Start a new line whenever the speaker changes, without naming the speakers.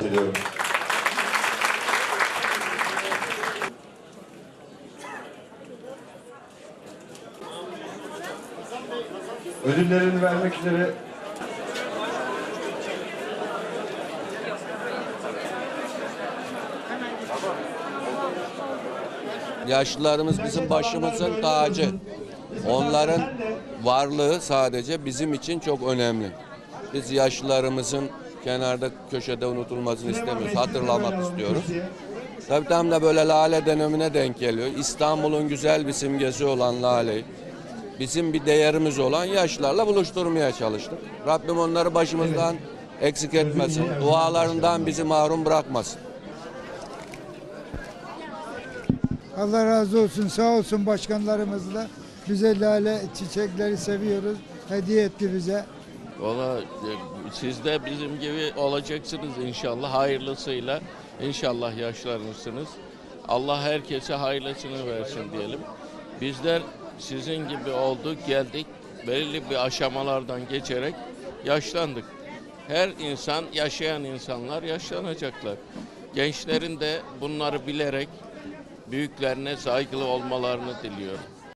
Ediyorum. Ödüllerini vermek üzere
Yaşlılarımız bizim başımızın tacı. Onların varlığı sadece bizim için çok önemli. Biz yaşlılarımızın kenarda köşede unutulmasını istemiyoruz. Hatırlamak istiyoruz. Tabii tam da böyle lale dönemine denk geliyor. İstanbul'un güzel bir simgesi olan laleyi bizim bir değerimiz olan yaşlılarla buluşturmaya çalıştık. Rabbim onları başımızdan eksik etmesin. Dualarından bizi mahrum bırakmasın.
Allah razı olsun, sağ olsun başkanlarımız da bize lale çiçekleri seviyoruz. Hediye etti bize.
Valla e, siz de bizim gibi olacaksınız inşallah hayırlısıyla. İnşallah yaşlanırsınız. Allah herkese hayırlısını versin diyelim. Bizler sizin gibi olduk, geldik. Belirli bir aşamalardan geçerek yaşlandık. Her insan, yaşayan insanlar yaşlanacaklar. Gençlerin de bunları bilerek büyüklerine saygılı olmalarını diliyorum.